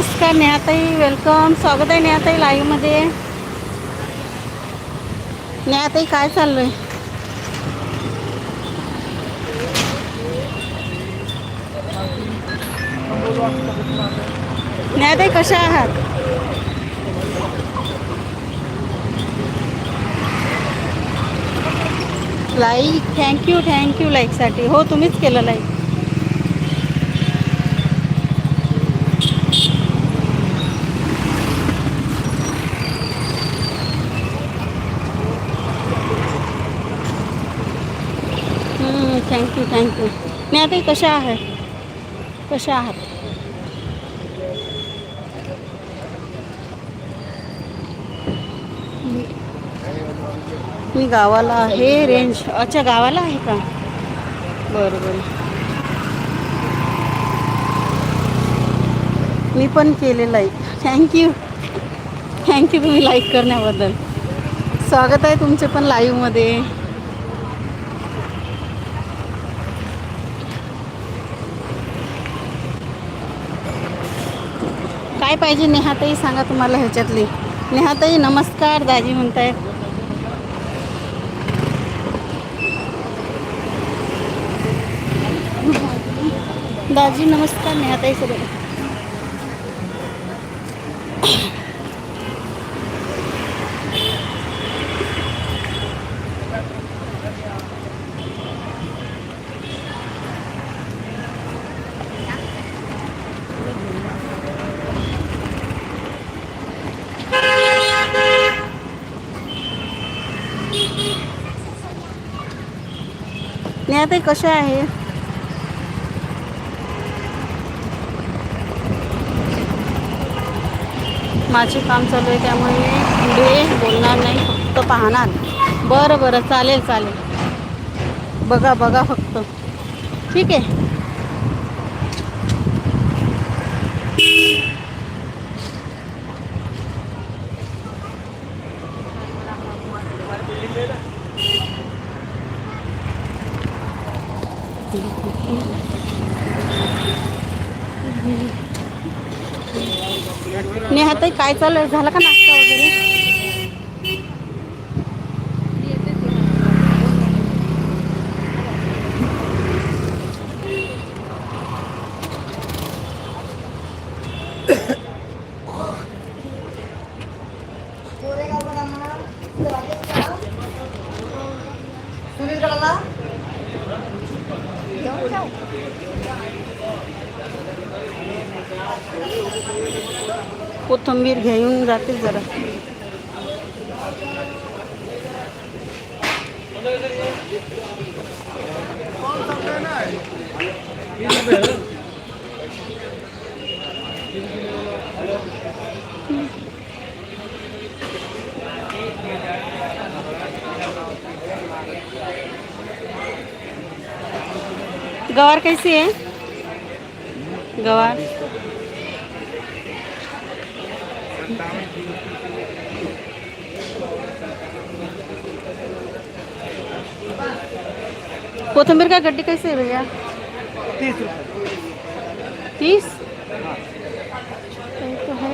नमस्कार नेहाताई. वेलकम स्वागत आहे नेहाताई लाईव्हमध्ये नेहाताई काय चाललं आहे नेहाताई कशा आहात? लाईक थँक्यू थँक्यू लाईकसाठी हो तुम्हीच केलं लाईक थँक्यू थँक्यू नेहाताई कशा आहे कशा आहात मी गावाला आहे रेंज अच्छा गावाला आहे का? बरं बरं. मी पण केले like thank you thank you तुम्ही लाईक करण्याबद्दल. स्वागत आहे तुमचे पण लाईव्हमध्ये काय पाहिजे नेहाताई सांगा तुम्हाला ह्याच्यातली. नेहाताई नमस्कार दाजी म्हणताय दाजी नमस्कार नेहाताई सर नेहाताई कशा आहे? माझे काम चालू आहे त्यामुळे मी पुढे बोलणार नाही फक्त पाहणार. बरं बरं चालेल चालेल. बघा बघा फक्त. ठीक आहे नेहाताई काय चालू आहे झालं का नाश्ता? घेऊन जाते जरा. गवार कैसी है? गवार. कोथंबीर का गड्डी कैसे है भैया? तीस रुपये तीस? ये तो है।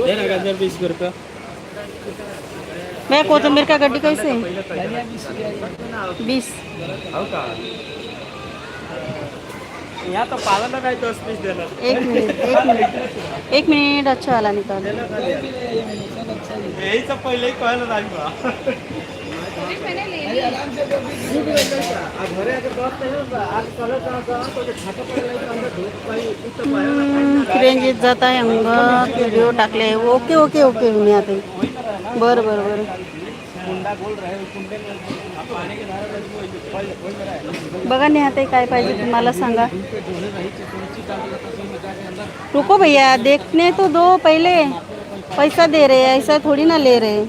दे ना गाजर बीस रुपये। भैया कोथंबीर का गड्डी कैसे है? बीस हो का यहाँ तो दस पीस देणार एक मिनिट एक मिनिट। एक मिनिट अच्छा वाला निकाल। यायचं पहिले कळलं नाही मला रेंज जात आहे अंग व्हिडिओ टाकले ओके ओके ओके मी आता बरं बरं बरं। बघा नेहाताई, काय पाहिजे तुम्हाला सांगा. रुको भैया, देखने तो दो पहले. पैसा दे रहे हैं, ऐसा थोड़ी ना ले रहे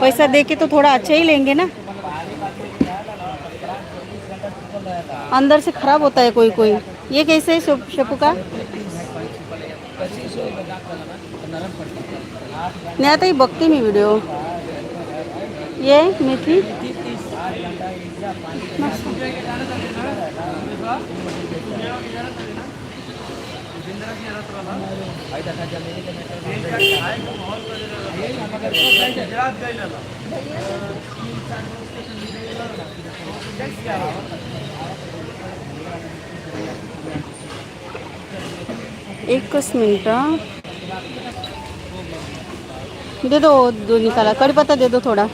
पैसा दे के तो थोड़ा अच्छा ही लेंगे ना. अंदर से खराब होता है कोई कोई. ये कैसे है शप- का? नाही आता ही बघते मी वीडियो. ये, मेथी. एकच मिनटं दे दो दो निकाला. कढीपत्ता दे दो थोड़ा.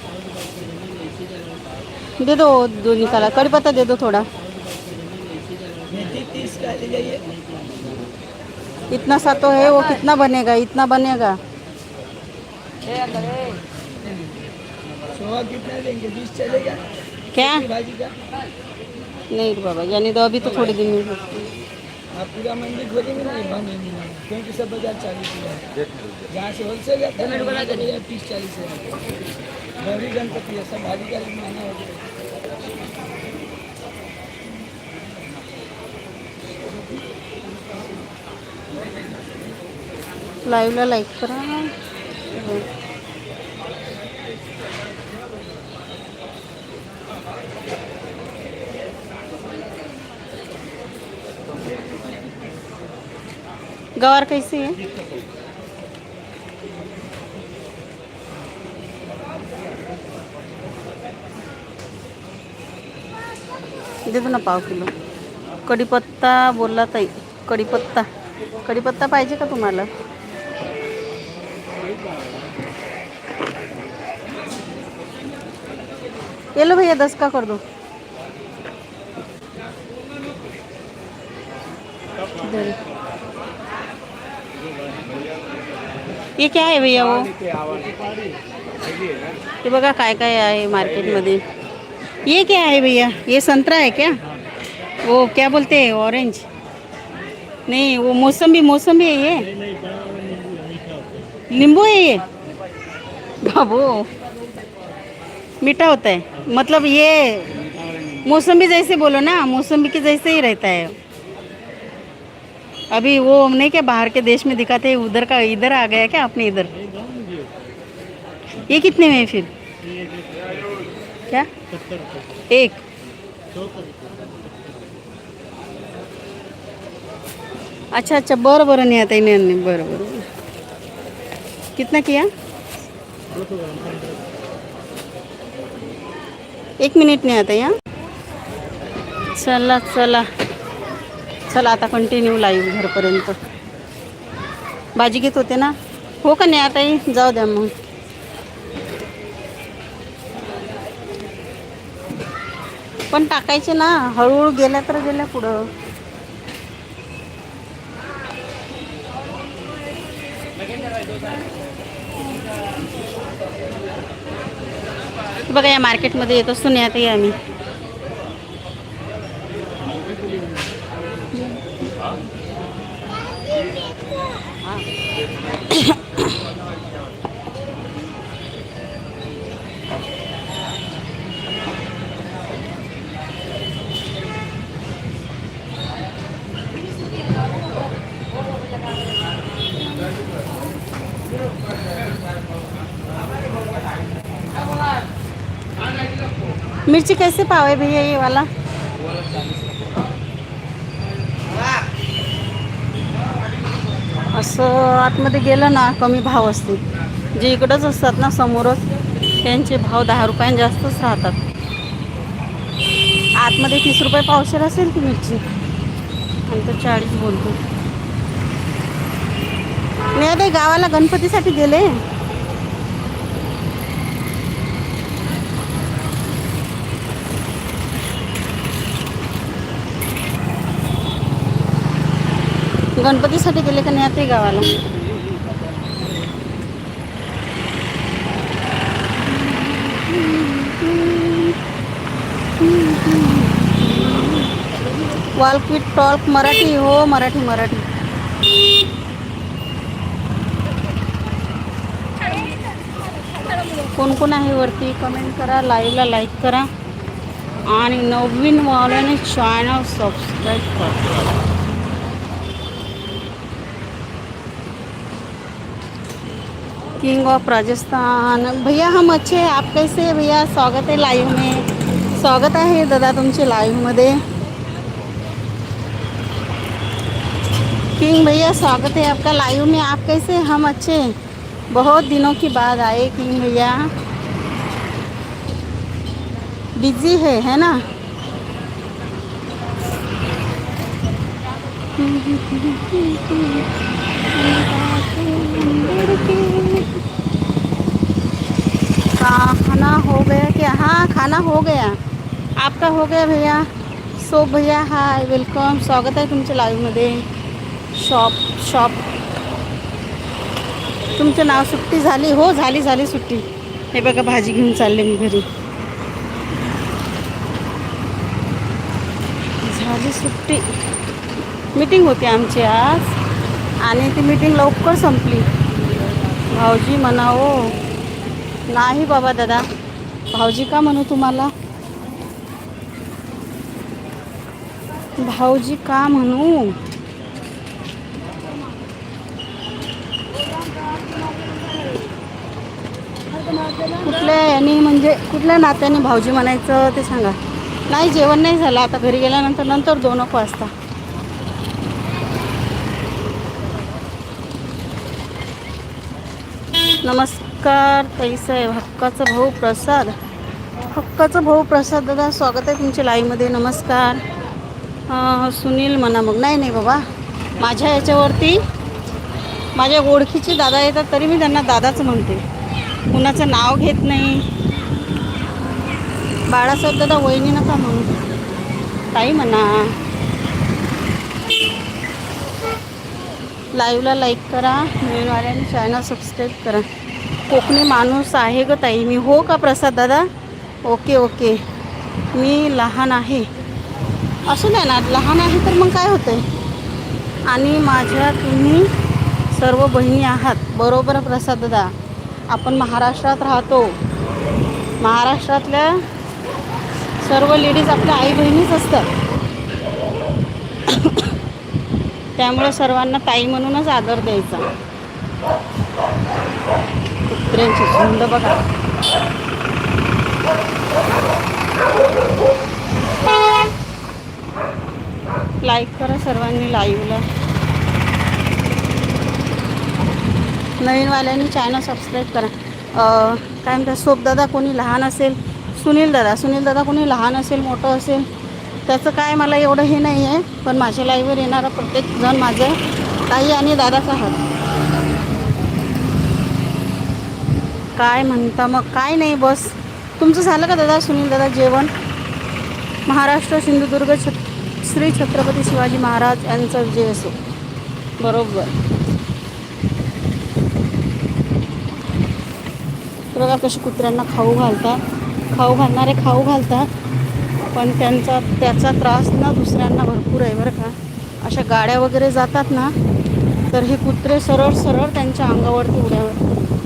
दे दो दो निकाला कढीपत्ता दे दो थोड़ा। इतना सा तो है वो कितना बनेगा इतना बनेगा। क्या? नहीं बाबा यानी तो अभी तो थोड़े दिन में। आप पूरा मंडी खोलेंगे ना ये नहीं क्योंकि सब बाज़ार चालीस है। जहाँ से होलसेल जाता है ना चलेगा तीस चालीस है गौरी गणपति है सब भाजी का रेट महँगा हो लाईव्हला लाईक करा. गवार कैसी है? दे दो ना पाव किलो. कढीपत्ता बोलला ताई. कढीपत्ता. कढीपत्ता पाहिजे का तुम्हाला? ये लो भैया, दस का कर दो। ये क्या है भैया वो? हे बघा काय काय आहे मार्केटमध्ये। ये क्या है भैया? ये संतरा है क्या? वो क्या बोलते हैं? ऑरेंज नहीं, वो मौसमी मौसमी है ये? नींबू है ये? बाबू। मीठा होता है। मतलब ये मौसमी जैसे बोलो ना मौसमी के जैसे ही रहता है। अभी वो नहीं क्या बाहर के देश में दिखाते हैं, उधर का, इधर आ गया क्या अपने इधर? ये कितने में है फिर? क्या? एक। अच्छा अच्छा बरं बरं, नाही आता बरं बरं. कितना किया? एक मिनिट नाही आता या. चला चला. चला आता कंटिन्यू लाईव्ह घरपर्यंत. भाजी घेत होते ना? हो का नाही आता जाऊ द्या मग. पण टाकायचे ना हळूहळू गेल्या तर गेल्या पुढं. बघा या मार्केटमध्ये येत. असतो नाही आम्ही मिर्ची कैसे पाव है भैया ये वाला? असं आतमध्ये गेलं ना कमी भाव असते. जे इकडंच असतात ना समोरच त्यांचे भाव दहा रुपयां जास्तच राहतात. आतमध्ये तीस रुपये पावशेर असेल ती मिरची? आणि तर चाळीस बोलतो. नाही आता गावाला गणपतीसाठी गेले. गणपतीसाठी गेले का नाही आता गावाला? वालपीट टॉल्क मराठी हो मराठी मराठी. कोण कोण आहे वरती? कमेंट करा लाईव्हला लाईक करा. आणि नवीन वाल्याने चॅनल सबस्क्राईब करा. King of Rajasthan. भैया, हम अच्छे हैं। आप कैसे भैया? स्वागत है लाईव्ह में। स्वागत आहे दादा तुमचे लाईव्हमध्ये किंग भैया, स्वागत है आपका लाइव में। आप कैसे हम अच्छे हैं। बहुत दिनों की बाद आए किंग भैया। बिज़ी है है ना? हाँ खाना हो गया क्या? हाँ खाना हो गया। आपका हो गया भैया। सो भैया हाय वेलकम स्वागत आहे तुमच्या लाईव्हमध्ये शॉप शॉप तुमचं नाव सुट्टी झाली? हो झाली झाली सुट्टी। हे बघा भाजी घेऊन चालले मी घरी। झाली सुट्टी। मीटिंग होती आमची आज। आणि ती मीटिंग लवकर संपली। भाऊजी म्हणावो नाही बाबा दादा. भाऊजी का म्हणू तुम्हाला? भाऊजी का म्हणू? कुठल्या याने म्हणजे कुठल्या नात्याने भाऊजी म्हणायचं ते सांगा. नाही जेवण नाही झालं. आता घरी गेल्यानंतर नंतर दोन एक वाजता. नमस्कार. पैसा आहे हक्काचा भाऊ प्रसाद हक्काचा भाऊ प्रसाद दादा स्वागत आहे तुमच्या लाईव्हमध्ये नमस्कार. सुनील म्हणा मग. नाही नाही बाबा. माझ्या याच्यावरती माझ्या ओळखीचे दादा येतात तरी मी त्यांना दादाच म्हणते. कुणाचं नाव घेत नाही. बाळासाहेब दादा वहिनी नका म्हणू. ताई म्हणा. लाईव्हला लाईक करा. मिळणाऱ्याने चॅनल सबस्क्राईब करा. कोकणी माणूस आहे ग ताई. मी हो का प्रसाद दादा? Okay okay. मी लहान आहे. असू द्या ना लहान आहे तर मग काय होतं आहे आणि माझ्या तुम्ही सर्व बहिणी आहात. बरोबर प्रसाद दादा. आपण महाराष्ट्रात राहतो. महाराष्ट्रातल्या सर्व लेडीज आपल्या आई बहिणीच असतात. त्यामुळे सर्वांना ताई म्हणूनच आदर द्यायचा. कुत्र्यांची झुंड बघा. लाईक करा सर्वांनी लाईव्हला नवीनवाल्यांनी चॅनल सबस्क्राईब करा. काय म्हणतात सोपदादा कोणी लहान असेल सुनील दादा. सुनील दादा कोणी लहान असेल मोठं असेल त्याचं काय मला एवढं हे नाही आहे पण माझ्या लाईव्हवर येणारा प्रत्येक जण माझं ताई आणि दादाच आहात काय म्हणता? मग काय नाही बस. तुमचं झालं का दादा सुनील दादा जेवण? महाराष्ट्र सिंधुदुर्ग छ श्री छत्रपती शिवाजी महाराज यांचा विजय असो. बरोबर. बघा कशी कुत्र्यांना खाऊ घालतात. खाऊ घालणारे खाऊ घालतात. पण त्यांचा त्याचा त्रास ना दुसऱ्यांना भरपूर आहे बरं का. अशा गाड्या वगैरे जातात ना तर हे कुत्रे सरळ सरळ त्यांच्या अंगावरती उड्या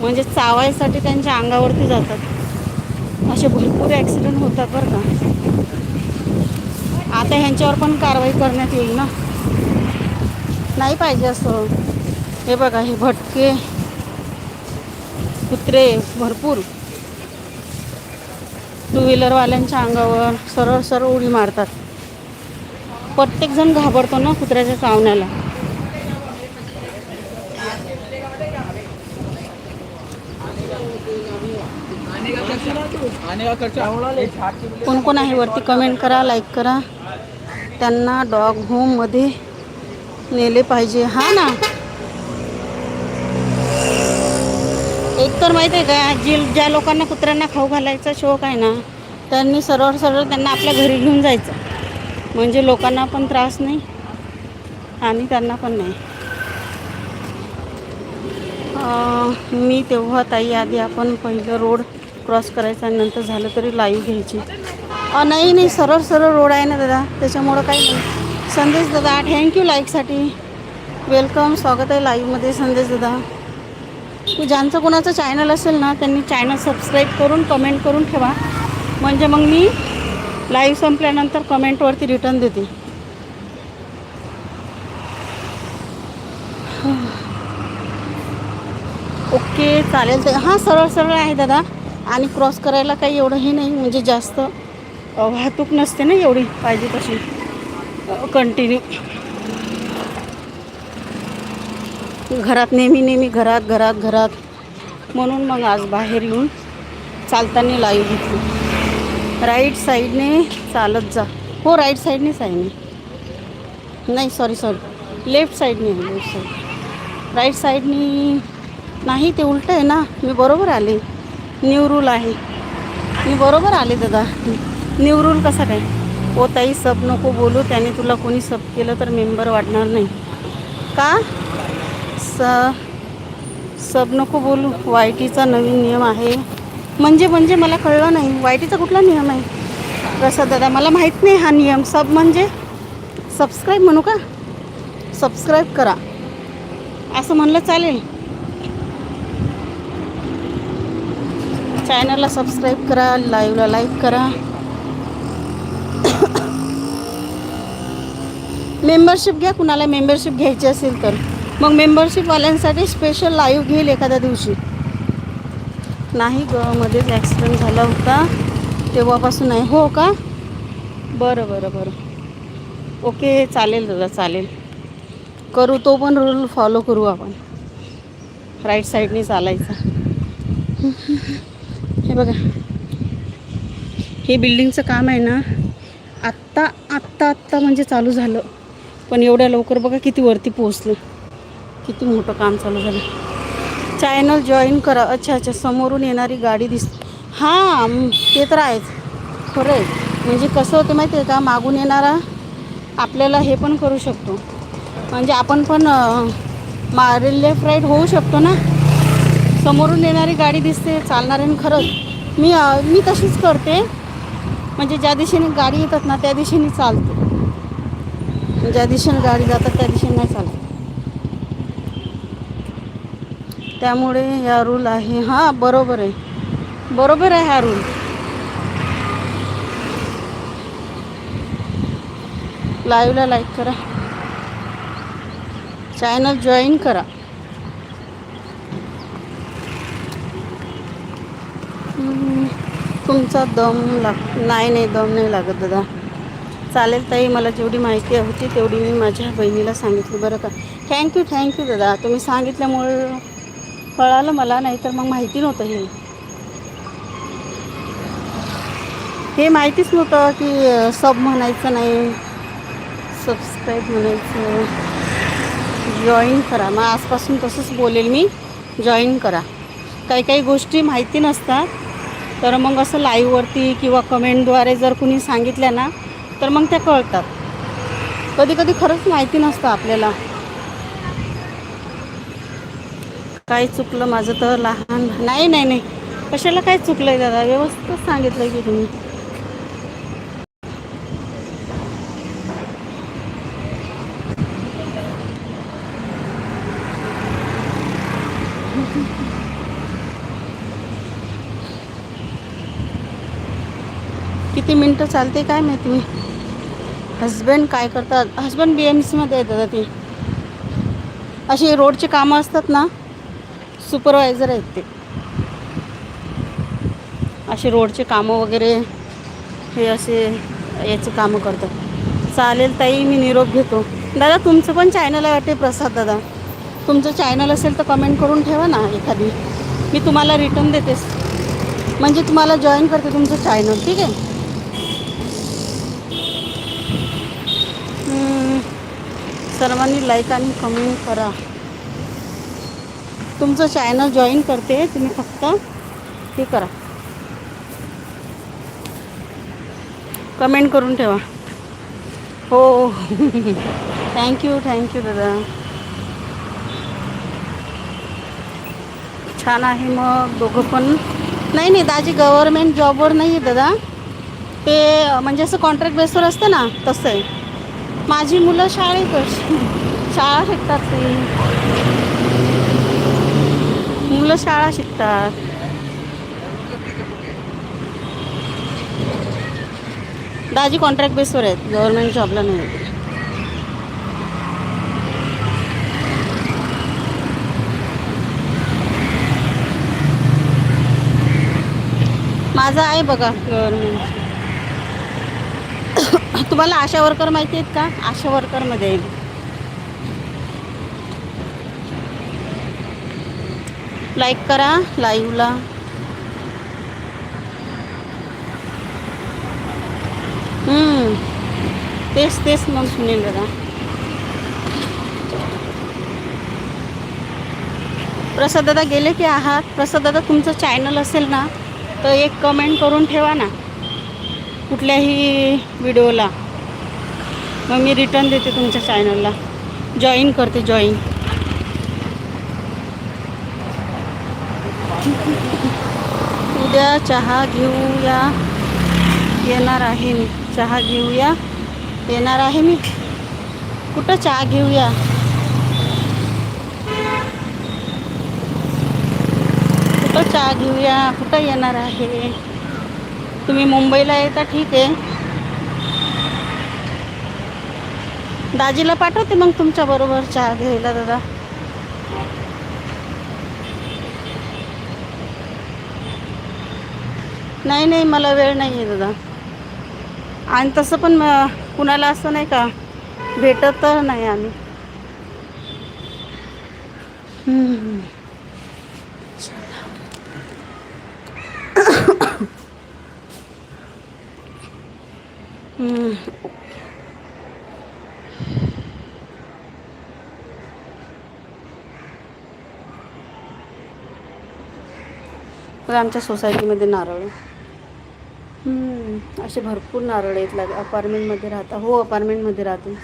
म्हणजे चावायसाठी त्यांच्या अंगावरती जातात. असे भरपूर ॲक्सिडेंट होतात बरं का. आता ह्यांच्यावर पण कारवाई करण्यात येईल ना. नाही पाहिजे असं. हे बघा हे भटके. कुत्रे भरपूर. टू व्हीलरवाल्यांच्या अंगावर सरळ सरळ उडी मारतात. प्रत्येकजण घाबरतो ना कुत्र्याच्या चावण्याला आने का खर्चा कोण कोण आहे वरती कमेंट करा लाईक करा. त्यांना डॉग होममध्ये नेले पाहिजे. हा ना? एक तर माहिती आहे का जी ज्या लोकांना कुत्र्यांना खाऊ घालायचा शौक आहे ना त्यांनी सरळ सरळ त्यांना आपल्या घरी घेऊन जायचं. म्हणजे लोकांना पण त्रास नाही आणि त्यांना पण नाही. अं, मी तेव्हा ताई आधी आपण पहिलं रोड क्रॉस करायचा आणि नंतर झालं तरी लाईव्ह घ्यायची. नाही नाही सरळ सरळ रोड आहे ना दादा त्याच्यामुळं काही नाही. संदेश दादा थँक्यू लाईकसाठी वेलकम स्वागत आहे लाईव्हमध्ये संदेश दादा. तू ज्यांचं कोणाचं चॅनल असेल ना त्यांनी चॅनल सबस्क्राईब करून कमेंट करून ठेवा. म्हणजे मग मी लाईव्ह संपल्यानंतर कमेंटवरती रिटर्न देते. ओके चालेल हां सरळ सरळ आहे दादा. आणि क्रॉस करायला काही एवढं हे नाही म्हणजे जास्त वाहतूक नसते ना एवढी पाहिजे तशी. कंटिन्यू घरात नेहमी नेहमी घरात घरात घरात. म्हणून मग आज बाहेर येऊन चालताना लाईव्ह घेतली. राईट साईडने चालत जा. हो राईट साईडनेच आहे मी. नाही सॉरी सॉरी लेफ्ट साईडने आहे लेफ्ट साईड राईट साईडनी नाही ते उलटं आहे ना. मी बरोबर आले. न्यूरूल आहे. मी बरोबर आले दादा. न्यूरूल कसा काय? ओ ताई सब नको बोलू. त्याने तुला कोणी सब केलं तर मेंबर वाढणार नाही. का? स सब नको बोलू. वाय टीचा नवीन नियम आहे. म्हणजे म्हणजे मला कळलं नाही. वाय टीचा कुठला नियम आहे? प्रसाद दादा मला माहीत नाही हा नियम. सब म्हणजे? सबस्क्राईब म्हणू का? सबस्क्राईब करा. असं म्हणलं चालेल. चॅनलला सबस्क्राईब करा लाईव्हला लाईक करा. मेंबरशिप घ्या कुणाला मेंबरशिप घ्यायची असेल तर. मग मेंबरशिपवाल्यांसाठी स्पेशल लाईव्ह घेईल एखाद्या दिवशी. नाही ग मध्येच ॲक्सिडेंट झाला होता. तेव्हापासून आहे हो का? बरं बरं बरं. ओके चालेल दादा चालेल. करू तो पण रूल फॉलो करू आपण. राईट साईडने चालायचा. हे बघा. हे बिल्डिंगचं काम आहे ना आत्ता आत्ता आत्ता म्हणजे चालू झालं. पण एवढ्या लवकर बघा किती वरती पोहोचलं. किती मोठं काम चालू झालं. चॅनल जॉईन करा. अच्छा अच्छा समोरून येणारी गाडी दिस हां ते तर आहेच. खरं आहे. म्हणजे कसं होतं माहिती आहे का? मागून येणारा आपल्याला हे पण करू शकतो. म्हणजे आपण पण मा लेफ्ट राईट होऊ शकतो ना? समोरून येणारी गाडी दिसते चालणाऱ्याने खरंच. मी मी तशीच करते. म्हणजे ज्या दिशेने गाडी येतात ना त्या दिशेने चालते. ज्या दिशेने गाडी जातात त्या दिशेने नाही चालत. त्यामुळे या रूल आहे. हां बरोबर आहे. बरोबर आहे हा रूल लाईव्हला लाईक करा. चॅनल जॉईन करा. तुमचा दम लाग नाही नाही दम नाही लागत दादा. चालेल ताई मला जेवढी माहिती होती तेवढी मी माझ्या बहिणीला सांगितली बरं का? थँक्यू थँक्यू दादा. तुम्ही सांगितल्यामुळे कळालं मला नाही तर मग माहिती नव्हतं हे. हे माहितीच नव्हतं की सब म्हणायचं नाही सबस्क्राईब म्हणायचं. जॉईन करा. मग आजपासून तसंच बोलेल मी. जॉईन करा. काही काही गोष्टी माहिती नसतात. तर मग असं लाईव्हवरती किंवा कमेंटद्वारे जर कुणी सांगितल्या ना तर मग त्या कळतात. कधी कधी खरंच माहिती नसतं आपल्याला. काय चुकलं माझं तर लहान नाही नाही नाही. कशाला काय चुकलं आहे दादा? व्यवस्थित सांगितलं की तुम्ही. किती मिनटं चालते काय माहिती मी? हजबंड काय करतात? हजबंड बी एम सीमध्ये येतात दादा ते. अशी रोडची कामं असतात ना सुपरवायझर आहेत ते. असे रोडचे कामं वगैरे हे असे याचे कामं करतात. चालेल ताई मी निरोप घेतो. दादा तुमचं पण चॅनल आहे वाटते प्रसाद दादा? तुमचं चॅनल असेल तर कमेंट करून ठेवा ना एखादी. मी तुम्हाला रिटर्न देतेस म्हणजे तुम्हाला जॉईन करते तुमचं चॅनल ठीक आहे? सर्वांनी लाईक आणि कमेंट करा. तुमचं चॅनल जॉईन करते तुम्ही फक्त. हे करा. कमेंट करून ठेवा. हो. थँक्यू थँक्यू दादा. छान आहे मग दोघं पण. नाही नाही दाजी गव्हर्मेंट जॉबवर नाही आहे दादा. ते म्हणजे असं कॉन्ट्रॅक्ट बेसवर असतं ना तसं आहे. माझी मुलं शाळेतच शाळा शिकतात ते. मुलं शाळा शिकतात. दाजी कॉन्ट्रॅक्ट बेसवर आहेत. गव्हर्नमेंट जॉबला नाही. माझा आहे बघा गव्हर्नमेंट तुम्हाला आशा वर्कर माहिती आहेत का? आशा वर्करमध्ये. आहे लाईक करा लाईव्हला तेच तेच मग सुनील दादा. प्रसाद दादा गेले की आहात? प्रसाद दादा तुमचं चॅनल असेल ना तर एक कमेंट करून ठेवा ना. कुठल्याही व्हिडिओला. मग मी रिटर्न देते तुमच्या चॅनलला जॉईन करते जॉईन उद्या चहा घेऊया. येणार आहे मी. चहा घेऊया. येणार आहे मी. कुठं चहा घेऊया? कुठं चहा घेऊया? कुठं येणार आहे? तुम्ही मुंबईला येता ठीक आहे. दाजीला पाठवते मग तुमच्या बरोबर चहा घ्यायला दादा. नाही नाही मला वेळ नाही आहे दादा. आणि तसं पण कुणाला असं नाही का भेटत तर नाही आम्ही. तर आमच्या सोसायटीमध्ये नारळ. असे भरपूर नारळ आहेत. लाग अपार्टमेंटमध्ये राहता हो अपार्टमेंटमध्ये राहते.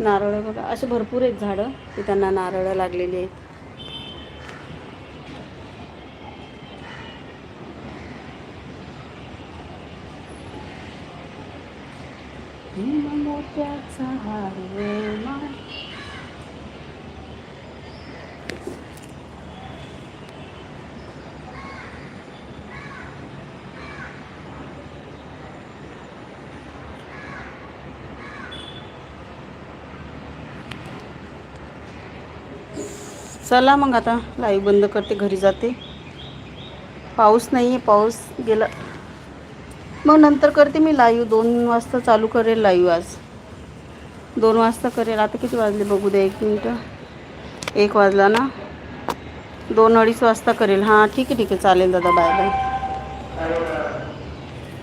नारळ बघा असे भरपूर आहेत झाडं. की त्यांना नारळ लागलेली आहेत. मोठ्याचा चला मग आता लाईव्ह बंद करते घरी जाते. पाऊस नाही आहे पाऊस गेला. मग नंतर करते मी लाईव्ह. दोन वाजता चालू करेल लाईव्ह आज. दोन वाजता करेल. आता किती वाजले बघू द्या एक मिनटं. एक वाजला ना? दोन अडीच वाजता करेल. हां ठीक आहे ठीक आहे. चालेल दादा बाय बाय.